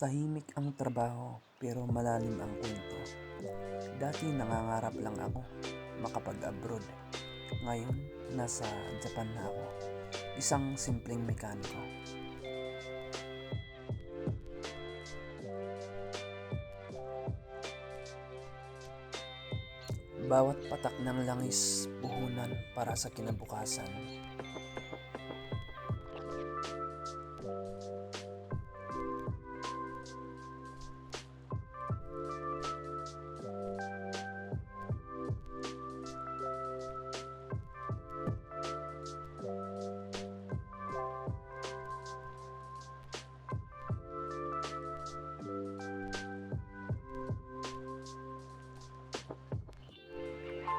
Tahimik ang trabaho pero malalim ang kwento. Dati nangangarap lang ako makapag-abroad. Ngayon, nasa Japan na ako. Isang simpleng mekaniko. Bawat patak ng langis, puhunan para sa kinabukasan.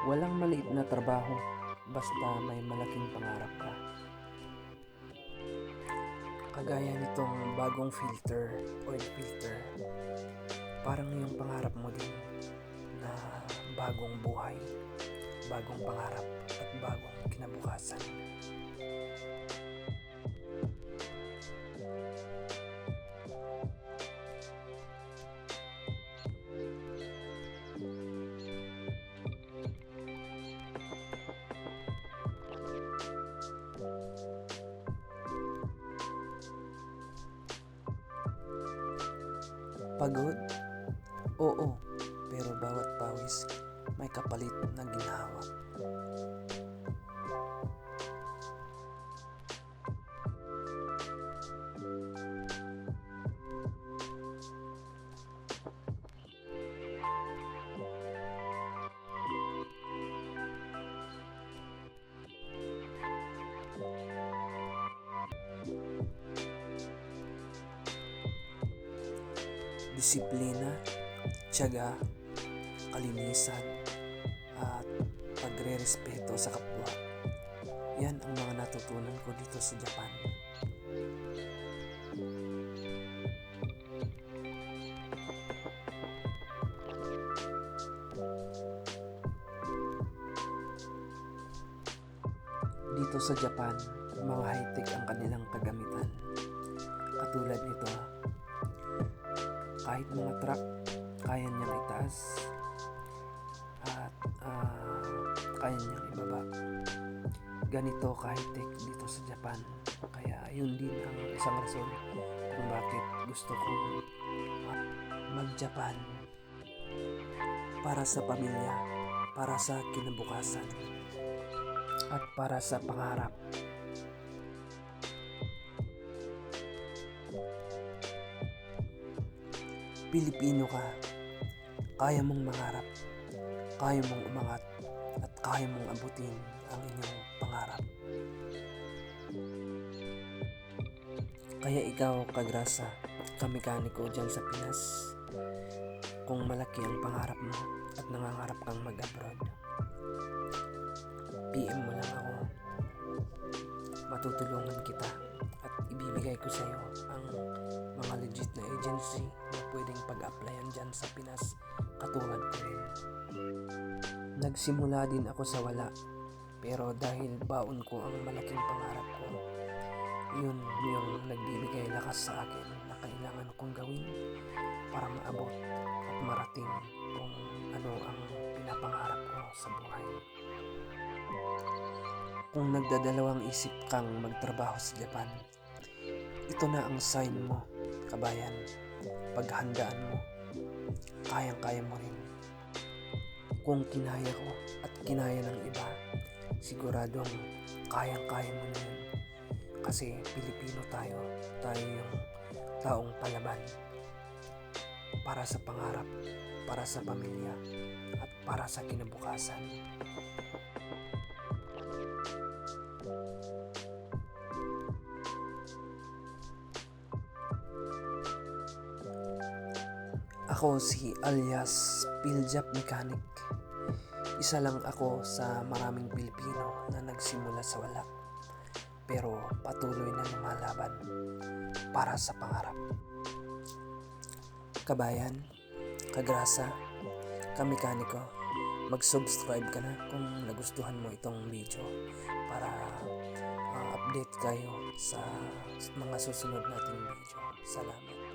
Walang maliit na trabaho basta may malaking pangarap ka. Kagaya nitong bagong filter, oil filter. Parang yung pangarap mo din na bagong buhay, bagong pangarap at bagong kinabukasan. Pagod? Oo, pero bawat pawis may kapalit na ginhawa. Disiplina, tiyaga, kalinisan, at pagre-respeto sa kapwa. Yan ang mga natutunan ko dito sa Japan. Dito sa Japan, mga high-tech ang kanilang kagamitan. Katulad nito, kahit mga truck, kaya niyang itaas at ah, kaya niyang ibaba. Ganito ka-high-tech dito sa Japan. Kaya yun din ang isang rason kung bakit gusto kong ah, mag-Japan para sa pamilya, para sa kinabukasan, at para sa pangarap. Pilipino ka, kaya mong mangarap, kaya mong umangat, at kaya mong abutin ang inyong pangarap. Kaya ikaw, kagrasa, kamekaniko dyan sa Pinas, kung malaki ang pangarap mo at nangangarap kang mag-abroad, PM mo lang ako. Matutulungan kita ibibigay ko sa iyo ang mga legit na agency na pwedeng pag-applyan dyan sa Pinas katulad ko rin. Nagsimula din ako sa wala pero dahil baon ko ang malaking pangarap ko, yun yung nagbibigay lakas sa akin na kailangan kong gawin para maabot at marating kung ano ang pinapangarap ko sa buhay. Kung nagdadalawang isip kang magtrabaho sa Japan, ito na ang sign mo, kabayan. Paghandaan mo, kayang-kaya mo rin. Kung kinaya ko at kinaya ng iba, siguradong kayang-kaya mo na yun. Kasi Pilipino tayo, tayo yung taong palaban para sa pangarap, para sa pamilya, at para sa kinabukasan. Ako si alias Piljap Mechanic. Isa lang ako sa maraming Pilipino na nagsimula sa wala. Pero patuloy na lumalaban para sa pangarap. Kabayan, kagrasa, kamekaniko, mag-subscribe ka na kung nagustuhan mo itong video para uh, update kayo sa mga susunod nating video. Salamat.